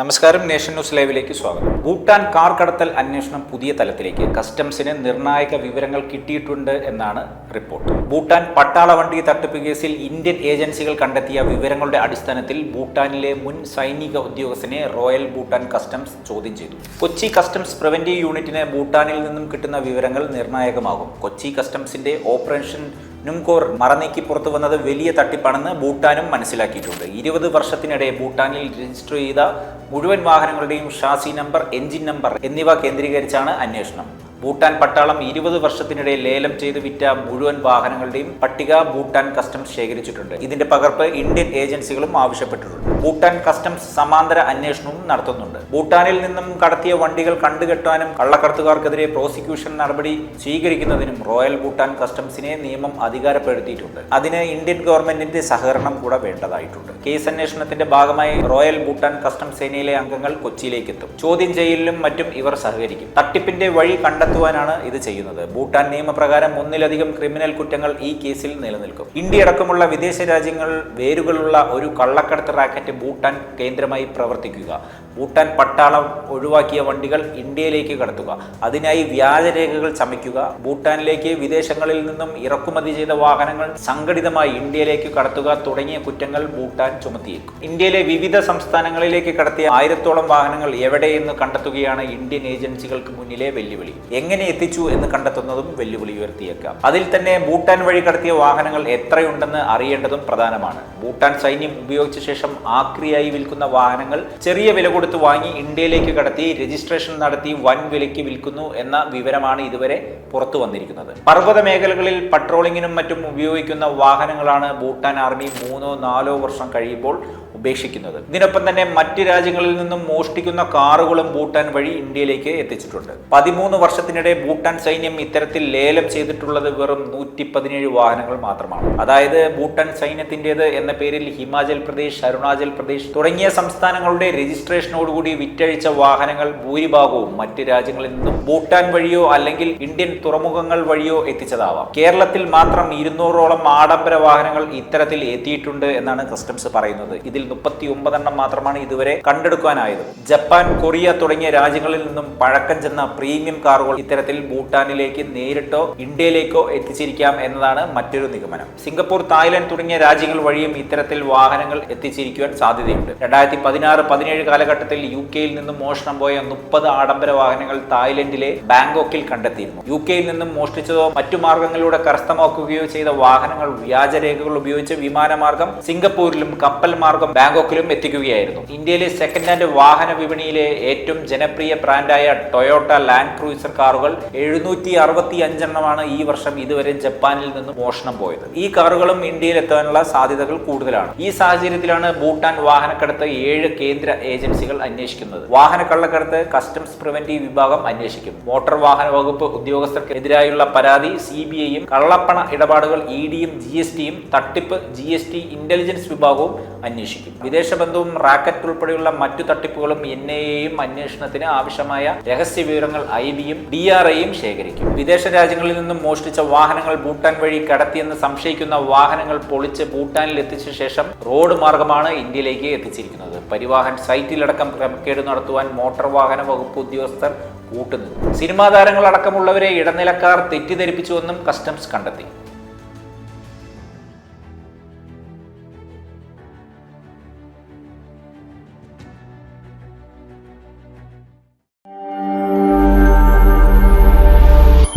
നമസ്കാരം nation news ലൈവിലേക്ക് സ്വാഗതം. ഭൂട്ടാൻ കാർ കടത്തൽ അന്വേഷണം പുതിയ തലത്തിലേക്ക്. കസ്റ്റംസിന് നിർണായക വിവരങ്ങൾ കിട്ടിയിട്ടുണ്ട് എന്നാണ് റിപ്പോർട്ട്. ഭൂട്ടാൻ പട്ടാള വണ്ടി തട്ടിപ്പ് കേസിൽ ഇന്ത്യൻ ഏജൻസികൾ കണ്ടെത്തിയ വിവരങ്ങളുടെ അടിസ്ഥാനത്തിൽ ഭൂട്ടാനിലെ മുൻ സൈനിക ഉദ്യോഗസ്ഥനെ റോയൽ ഭൂട്ടാൻ കസ്റ്റംസ് ചോദ്യം ചെയ്തു. കൊച്ചി കസ്റ്റംസ് പ്രിവന്റീവ് യൂണിറ്റിന് ഭൂട്ടാനിൽ നിന്നും കിട്ടുന്ന വിവരങ്ങൾ നിർണായകമാകും. കൊച്ചി കസ്റ്റംസിന്റെ ഓപ്പറേഷൻ നുംകോർ മറനീക്കി പുറത്തു വന്നത് വലിയ തട്ടിപ്പാണെന്ന് ഭൂട്ടാനും മനസ്സിലാക്കിയിട്ടുണ്ട്. ഇരുപത് വർഷത്തിനിടെ ഭൂട്ടാനിൽ രജിസ്റ്റർ ചെയ്ത മുഴുവൻ വാഹനങ്ങളുടെയും ഷാസി നമ്പർ എഞ്ചിൻ നമ്പർ എന്നിവ കേന്ദ്രീകരിച്ചാണ് അന്വേഷണം. ഭൂട്ടാൻ പട്ടാളം ഇരുപത് വർഷത്തിനിടെ ലേലം ചെയ്ത് വിറ്റ മുഴുവൻ വാഹനങ്ങളുടെയും പട്ടിക ഭൂട്ടാൻ കസ്റ്റംസ് ശേഖരിച്ചിട്ടുണ്ട്. ഇതിന്റെ പകർപ്പ് ഇന്ത്യൻ ഏജൻസികളും ആവശ്യപ്പെട്ടിട്ടുണ്ട്. ഭൂട്ടാൻ കസ്റ്റംസ് സമാന്തര അന്വേഷണവും നടത്തുന്നുണ്ട്. ഭൂട്ടാനിൽ നിന്നും കടത്തിയ വണ്ടികൾ കണ്ടുകെട്ടാനും കള്ളക്കടത്തുകാർക്കെതിരെ പ്രോസിക്യൂഷൻ നടപടി സ്വീകരിക്കുന്നതിനും റോയൽ ഭൂട്ടാൻ കസ്റ്റംസിനെ നിയമം അധികാരപ്പെടുത്തിയിട്ടുണ്ട്. അതിന് ഇന്ത്യൻ ഗവൺമെന്റിന്റെ സഹകരണം കൂടെ വേണ്ടതായിട്ടുണ്ട്. കേസ് അന്വേഷണത്തിന്റെ ഭാഗമായി റോയൽ ഭൂട്ടാൻ കസ്റ്റംസ് സേനയിലെ അംഗങ്ങൾ കൊച്ചിയിലേക്ക് എത്തും ചോദ്യം ചെയ്യലിലും മറ്റും ഇവർ സഹകരിക്കും. തട്ടിപ്പിന്റെ വഴി കണ്ടെത്തുവാനാണ് ഇത് ചെയ്യുന്നത്. ഭൂട്ടാൻ നിയമപ്രകാരം ഒന്നിലധികം ക്രിമിനൽ കുറ്റങ്ങൾ ഈ കേസിൽ നിലനിൽക്കും. ഇന്ത്യ അടക്കമുള്ള വിദേശ രാജ്യങ്ങൾ വേരുകളുള്ള ഒരു കള്ളക്കടത്ത് റാക്കറ്റ് ഭൂട്ടാൻ കേന്ദ്രമായി പ്രവർത്തിക്കുക. ഭൂട്ടാൻ പട്ടാളം ഒഴിവാക്കിയ വണ്ടികൾ ഇന്ത്യയിലേക്ക് കടത്തുക. അതിനായി വ്യാജരേഖകൾ ചമയ്ക്കുക. ഭൂട്ടാനിലേക്ക് വിദേശങ്ങളിൽ നിന്നും ഇറക്കുമതി ചെയ്ത വാഹനങ്ങൾ സംഘടിതമായി ഇന്ത്യയിലേക്ക് കടത്തുക തുടങ്ങിയ കുറ്റങ്ങൾ ഭൂട്ടാൻ ചുമത്തിയേക്കും. ഇന്ത്യയിലെ വിവിധ സംസ്ഥാനങ്ങളിലേക്ക് കടത്തിയ ആയിരത്തോളം വാഹനങ്ങൾ എവിടെയെന്ന് കണ്ടെത്തുകയാണ് ഇന്ത്യൻ ഏജൻസികൾക്ക് മുന്നിലെ വെല്ലുവിളി. എങ്ങനെ എത്തിച്ചു എന്ന് കണ്ടെത്തുന്നതും വെല്ലുവിളി ഉയർത്തിയേക്കാം. അതിൽ തന്നെ ഭൂട്ടാൻ വഴി കടത്തിയ വാഹനങ്ങൾ എത്രയുണ്ടെന്ന് അറിയേണ്ടതും പ്രധാനമാണ്. ഭൂട്ടാൻ സൈന്യം ഉപയോഗിച്ച ശേഷം ആക്രിയായി വിൽക്കുന്ന വാഹനങ്ങൾ ചെറിയ വില കൊടുത്ത് വാങ്ങി ഇന്ത്യയിലേക്ക് കടത്തി രജിസ്ട്രേഷൻ നടത്തി വൻ വിലയ്ക്ക് വിൽക്കുന്നു എന്ന വിവരമാണ് ഇതുവരെ പുറത്തു വന്നിരിക്കുന്നത്. പർവത മേഖലകളിൽ പട്രോളിങ്ങിനും മറ്റും ഉപയോഗിക്കുന്ന വാഹനങ്ങളാണ് ഭൂട്ടാൻ ആർമി മൂന്നോ നാലോ വർഷം കഴിയുമ്പോൾ ഉപേക്ഷിക്കുന്നത്. ഇതിനൊപ്പം തന്നെ മറ്റ് രാജ്യങ്ങളിൽ നിന്നും മോഷ്ടിക്കുന്ന കാറുകളും ഭൂട്ടാൻ വഴി ഇന്ത്യയിലേക്ക് എത്തിച്ചിട്ടുണ്ട്. പതിമൂന്ന് വർഷത്തിനിടെ ഭൂട്ടാൻ സൈന്യം ഇത്തരത്തിൽ ലേലം ചെയ്തിട്ടുള്ളത് വെറും നൂറ്റി പതിനേഴ് വാഹനങ്ങൾ മാത്രമാണ്. അതായത് ഭൂട്ടാൻ സൈന്യത്തിന്റെത് എന്ന പേരിൽ ഹിമാചൽ പ്രദേശ് അരുണാചൽ പ്രദേശ് തുടങ്ങിയ സംസ്ഥാനങ്ങളുടെ രജിസ്ട്രേഷനോടുകൂടി വിറ്റഴിച്ച വാഹനങ്ങൾ ഭൂരിഭാഗവും മറ്റ് രാജ്യങ്ങളിൽ നിന്നും ഭൂട്ടാൻ വഴിയോ അല്ലെങ്കിൽ ഇന്ത്യൻ തുറമുഖങ്ങൾ വഴിയോ എത്തിച്ചതാവാം. കേരളത്തിൽ മാത്രം ഇരുന്നൂറോളം ആഡംബര വാഹനങ്ങൾ ഇത്തരത്തിൽ എത്തിയിട്ടുണ്ട് എന്നാണ് കസ്റ്റംസ് പറയുന്നത്. ഇതിൽ മുപ്പത്തി ഒമ്പതെണ്ണം മാത്രമാണ് ഇതുവരെ കണ്ടെടുക്കാനായത്. ജപ്പാൻ കൊറിയ തുടങ്ങിയ രാജ്യങ്ങളിൽ നിന്നും പഴക്കം ചെന്ന പ്രീമിയം കാറുകൾ ഇത്തരത്തിൽ ഭൂട്ടാനിലേക്ക് നേരിട്ടോ ഇന്ത്യയിലേക്കോ എത്തിച്ചിരിക്കാം എന്നതാണ് മറ്റൊരു നിഗമനം. സിംഗപ്പൂർ തായ്ലൻഡ് തുടങ്ങിയ രാജ്യങ്ങൾ വഴിയും ഇത്തരത്തിൽ വാഹനങ്ങൾ എത്തിച്ചിരിക്കുവാൻ സാധ്യതയുണ്ട്. രണ്ടായിരത്തി പതിനാറ് പതിനേഴ് കാലഘട്ടത്തിൽ യു കെയിൽ നിന്നും മോഷണം പോയ മുപ്പത് ആഡംബര വാഹനങ്ങൾ തായ്ലൻഡിലെ ബാങ്കോക്കിൽ കണ്ടെത്തിയിരുന്നു. യു കെയിൽ നിന്നും മോഷ്ടിച്ചതോ മറ്റു മാർഗങ്ങളിലൂടെ കരസ്ഥമാക്കുകയോ ചെയ്ത വാഹനങ്ങൾ വ്യാജരേഖകൾ ഉപയോഗിച്ച് വിമാനമാർഗം സിംഗപ്പൂരിലും കപ്പൽ മാർഗം ബാങ്കോക്കിലും എത്തിക്കുകയായിരുന്നു. ഇന്ത്യയിലെ സെക്കൻഡ് ഹാൻഡ് വാഹന വിപണിയിലെ ഏറ്റവും ജനപ്രിയ ബ്രാൻഡായ ടൊയോട്ട ലാൻഡ് ക്രൂയിസർ കാറുകൾ എഴുന്നൂറ്റി അറുപത്തി അഞ്ചെണ്ണമാണ് ഈ വർഷം ഇതുവരെ ജപ്പാനിൽ നിന്ന് മോഷണം പോയത്. ഈ കാറുകളും ഇന്ത്യയിൽ എത്താനുള്ള സാധ്യതകൾ കൂടുതലാണ്. ഈ സാഹചര്യത്തിലാണ് ഭൂട്ടാൻ വാഹനക്കടത്ത് ഏഴ് കേന്ദ്ര ഏജൻസികൾ അന്വേഷിക്കുന്നത്. വാഹന കള്ളക്കടത്ത് കസ്റ്റംസ് പ്രിവന്റീവ് വിഭാഗം അന്വേഷിക്കും. മോട്ടോർ വാഹന വകുപ്പ് ഉദ്യോഗസ്ഥർക്കെതിരായുള്ള പരാതി സി ബി ഐയും കള്ളപ്പണ ഇടപാടുകൾ ഇ ഡിയും ജി എസ് ടിയും തട്ടിപ്പ് ജി എസ് ടി ഇന്റലിജൻസ് വിഭാഗവും അന്വേഷിക്കും. വിദേശ ബന്ധവും റാക്കറ്റ് ഉൾപ്പെടെയുള്ള മറ്റു തട്ടിപ്പുകളും എൻ ഐ എയും അന്വേഷണത്തിന് ആവശ്യമായ രഹസ്യ വിവരങ്ങൾ ഐ ബിയും ഡി ആർ ഐയും ശേഖരിക്കും. വിദേശ രാജ്യങ്ങളിൽ നിന്നും മോഷ്ടിച്ച വാഹനങ്ങൾ ഭൂട്ടാൻ വഴി കടത്തിയെന്ന് സംശയിക്കുന്ന വാഹനങ്ങൾ പൊളിച്ച് ഭൂട്ടാനിൽ എത്തിച്ച ശേഷം റോഡ് മാർഗമാണ് ഇന്ത്യയിലേക്ക് എത്തിച്ചിരിക്കുന്നത്. പരിവാഹൻ സൈറ്റിലടക്കം ക്രമക്കേട് നടത്തുവാൻ മോട്ടോർ വാഹന വകുപ്പ് ഉദ്യോഗസ്ഥർ കൂട്ടുന്നു സിനിമാ താരങ്ങളടക്കമുള്ളവരെ ഇടനിലക്കാർ തെറ്റിദ്ധരിപ്പിച്ചുവെന്നും കസ്റ്റംസ് കണ്ടെത്തി.